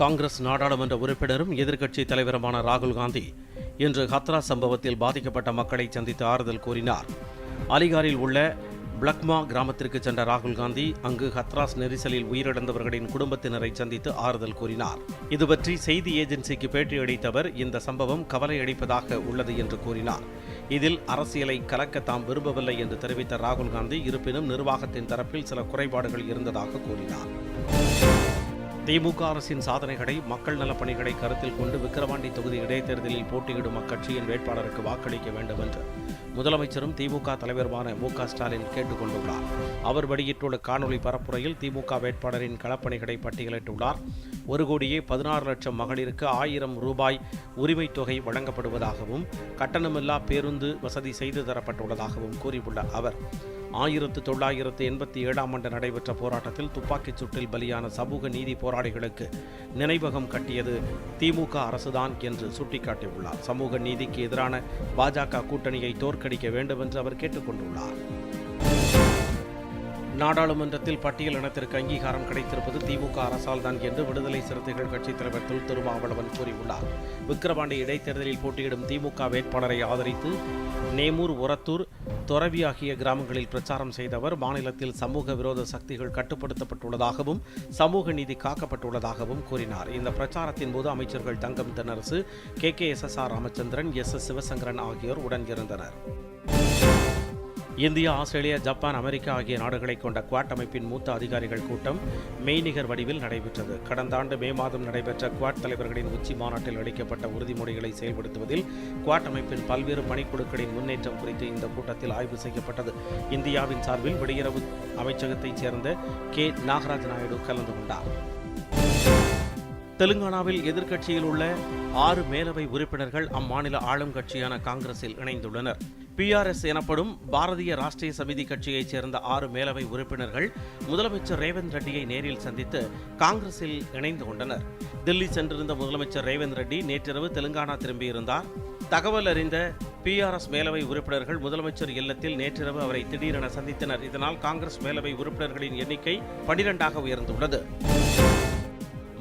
காங்கிரஸ் நாடாளுமன்ற உறுப்பினரும் எதிர்க்கட்சி தலைவருமான ராகுல் காந்தி இன்று ஹத்ராஸ் சம்பவத்தில் பாதிக்கப்பட்ட மக்களை சந்தித்து ஆறுதல் கூறினார். அலிகாரில் உள்ள பிளக்மா கிராமத்திற்கு சென்ற ராகுல் காந்தி அங்கு ஹத்ராஸ் நெரிசலில் உயிரிழந்தவர்களின் குடும்பத்தினரை சந்தித்து ஆறுதல் கூறினார். இதுபற்றி செய்தி ஏஜென்சிக்கு பேட்டியளித்தவர் இந்த சம்பவம் கவலை அளிப்பதாக உள்ளது என்று கூறினார். இதில் அரசியலை கலக்க தாம் விரும்பவில்லை என்று தெரிவித்த ராகுல் காந்தி இருப்பினும் நிர்வாகத்தின் தரப்பில் சில குறைபாடுகள் இருந்ததாக கூறினார். திமுக அரசின் சாதனைகளை மக்கள் நலப்பணிகளை கருத்தில் கொண்டு விக்கிரவாண்டி தொகுதி இடைத்தேர்தலில் போட்டியிடும் அக்கட்சியின் வேட்பாளருக்கு வாக்களிக்க வேண்டும் என்று முதலமைச்சரும் திமுக தலைவருமான மு க ஸ்டாலின் கேட்டுக் கொண்டுள்ளார் அவர் வெளியிட்டுள்ள காணொலி பரப்புரையில் திமுக வேட்பாளரின் களப்பணிகளை பட்டியலிட்டுள்ளார். ஒரு கோடியே பதினாறு லட்சம் மகளிருக்கு ஆயிரம் ரூபாய் உரிமைத் தொகை வழங்கப்படுவதாகவும் கட்டணமில்லா பேருந்து வசதி செய்து தரப்பட்டுள்ளதாகவும் கூறியுள்ள அவர். ஆயிரத்து தொள்ளாயிரத்து எண்பத்தி ஏழாம் ஆண்டு நடைபெற்ற போராட்டத்தில் துப்பாக்கிச் சூட்டில் பலியான சமூக நீதி போராளிகளுக்கு நினைவகம் கட்டியது திமுக அரசுதான் என்று சுட்டிக்காட்டியுள்ளார். சமூக நீதிக்கு எதிரான பாஜக கூட்டணியை தோற்கடிக்க வேண்டும் என்று அவர் கேட்டுக்கொண்டுள்ளார். நாடாளுமன்றத்தில் பட்டியல் இனத்திற்கு அங்கீகாரம் கிடைத்திருப்பது திமுக அரசால் தான் என்று விடுதலை சிறுத்தைகள் கட்சித் தலைவர் தொல் திருமாவளவன் கூறியுள்ளார். விக்கிரவாண்டி இடைத்தேர்தலில் போட்டியிடும் திமுக வேட்பாளரை ஆதரித்து நேமூர் உரத்தூர் துறவி ஆகிய கிராமங்களில் பிரச்சாரம் செய்தவர் மாநிலத்தில் சமூக விரோத சக்திகள் கட்டுப்படுத்தப்பட்டுள்ளதாகவும் சமூக நீதி காக்கப்பட்டுள்ளதாகவும் கூறினார். இந்த பிரச்சாரத்தின் போது அமைச்சர்கள் Thangam Thennarasu K K S S R Ramachandran S S Sivasankaran ஆகியோர் உடன் இருந்தனர். இந்தியா ஆஸ்திரேலியா ஜப்பான் அமெரிக்கா ஆகிய நாடுகளை கொண்ட குவாட் அமைப்பின் மூத்த அதிகாரிகள் கூட்டம் மெய்நிகர் வடிவில் நடைபெற்றது. கடந்த ஆண்டு மே மாதம் நடைபெற்ற குவாட் தலைவர்களின் உச்சி மாநாட்டில் அளிக்கப்பட்ட உறுதிமொழிகளை செயல்படுத்துவதில் குவாட் அமைப்பின் பல்வேறு பணிக்குழுக்களின் முன்னேற்றம் குறித்து இந்த கூட்டத்தில் ஆய்வு செய்யப்பட்டது. இந்தியாவின் சார்பில் வெளியுறவு அமைச்சகத்தைச் சேர்ந்த கே. நாகராஜ் நாயுடு கலந்து கொண்டார். தெலுங்கானாவில் எதிர்க்கட்சியில் உள்ள ஆறு மேலவை உறுப்பினர்கள் அம்மாநில ஆளும் கட்சியான காங்கிரஸில் இணைந்துள்ளனர். பிஆர்எஸ் எனப்படும் பாரதிய ராஷ்டிரிய சமிதி கட்சியைச் சேர்ந்த ஆறு மேலவை உறுப்பினர்கள் முதலமைச்சர் ரேவந்த் ரெட்டியை நேரில் சந்தித்து காங்கிரஸில் இணைந்து கொண்டனர். தில்லி சென்றிருந்த முதலமைச்சர் ரேவந்த் ரெட்டி நேற்றிரவு தெலுங்கானா திரும்பியிருந்தார். தகவல் அறிந்த பிஆர்எஸ் மேலவை உறுப்பினர்கள் முதலமைச்சர் இல்லத்தில் நேற்றிரவு அவரை திடீரென சந்தித்தனர். இதனால் காங்கிரஸ் மேலவை உறுப்பினர்களின் எண்ணிக்கை பனிரெண்டாக உயர்ந்துள்ளது.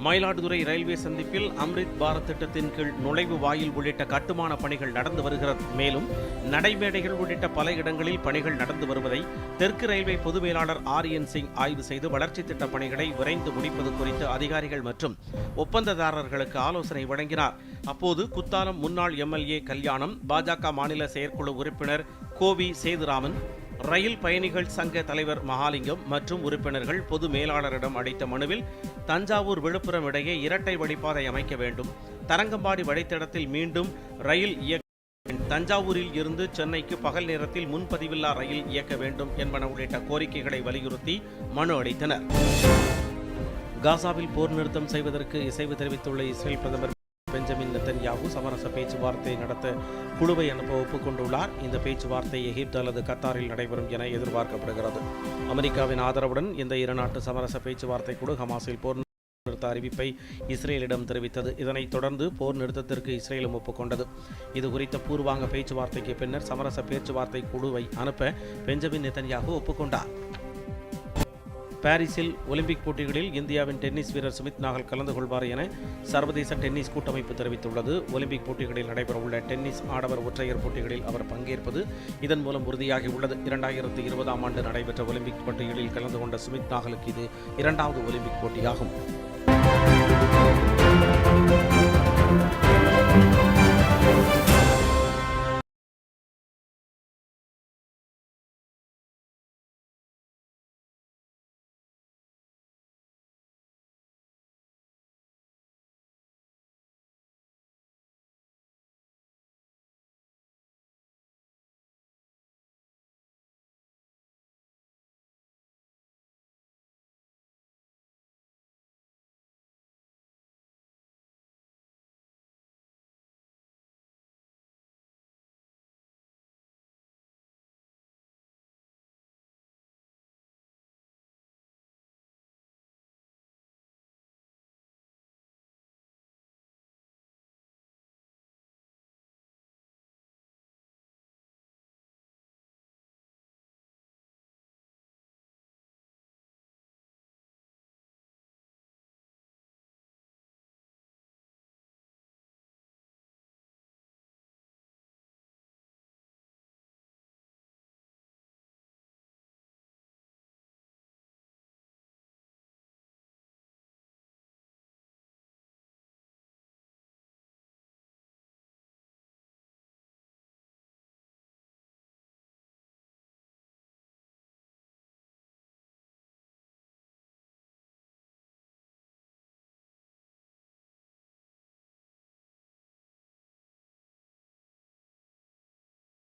மயிலாடுதுறை ரயில்வே சந்திப்பில் அம்ரித் பாரத் திட்டத்தின் கீழ் நுழைவு வாயில் உள்ளிட்ட கட்டுமான பணிகள் நடந்து வருகிறது. மேலும் நடைமேடைகள் உள்ளிட்ட பல இடங்களில் பணிகள் நடந்து வருவதை தெற்கு ரயில்வே பொது மேலாளர் ஆர் என் சிங் ஆய்வு செய்து வளர்ச்சி திட்ட பணிகளை விரைந்து முடிப்பது குறித்து அதிகாரிகள் மற்றும் ஒப்பந்ததாரர்களுக்கு ஆலோசனை வழங்கினார். அப்போது குத்தாலம் முன்னாள் எம்எல்ஏ கல்யாணம் பாஜக மாநில செயற்குழு உறுப்பினர் கோவி சேதுராமன் ரயில் பயணிகள் சங்க தலைவர் மகாலிங்கம் மற்றும் உறுப்பினர்கள் பொது மேலாளரிடம் அளித்த மனுவில் தஞ்சாவூர் விழுப்புரம் இடையே இரட்டை வழிப்பாதை அமைக்க வேண்டும். தரங்கம்பாடி வழித்தடத்தில் மீண்டும் ரயில் இயக்க தஞ்சாவூரில் இருந்து சென்னைக்கு பகல் நேரத்தில் முன்பதிவில்லா ரயில் இயக்க வேண்டும் என்பன உள்ளிட்ட கோரிக்கைகளை வலியுறுத்தி மனு அளித்தனர். காசாவில் போர் நிறுத்தம் செய்வதற்கு இசைவு தெரிவித்துள்ள இஸ்ரேல் பிரதமர் சமரச பேச்சுவார்த்தை நடத்த குழுவை அனுப்ப ஒப்புக்கொண்டுள்ளார். இந்த பேச்சுவார்த்தை எகிப்து அல்லது கத்தாரில் நடைபெறும் என எதிர்பார்க்கப்படுகிறது. அமெரிக்காவின் ஆதரவுடன் இந்த இரு நாட்டு சமரச பேச்சுவார்த்தை குழு ஹமாஸில் போர் நிறுத்த அறிவிப்பை இஸ்ரேலிடம் தெரிவித்தது. இதனைத் தொடர்ந்து போர் நிறுத்தத்திற்கு இஸ்ரேலும் ஒப்புக்கொண்டது. இது குறித்த பூர்வாங்க பேச்சுவார்த்தைக்கு பின்னர் சமரச பேச்சுவார்த்தை குழுவை அனுப்ப பெஞ்சமின் நெத்தன்யாகு ஒப்புக்கொண்டார். பாரிஸில் ஒலிம்பிக் போட்டிகளில் இந்தியாவின் டென்னிஸ் வீரர் சுமித் நாகல் கலந்து கொள்வார் என சர்வதேச டென்னிஸ் கூட்டமைப்பு தெரிவித்துள்ளது. ஒலிம்பிக் போட்டிகளில் நடைபெறவுள்ள டென்னிஸ் ஆடவர் ஒற்றையர் போட்டிகளில் அவர் பங்கேற்பது இதன் மூலம் உறுதியாகி உள்ளது இரண்டாயிரத்து இருபதாம் ஆண்டு நடைபெற்ற ஒலிம்பிக் போட்டிகளில் கலந்து கொண்ட சுமித் நாகலுக்கு இது இரண்டாவது ஒலிம்பிக் போட்டியாகும்.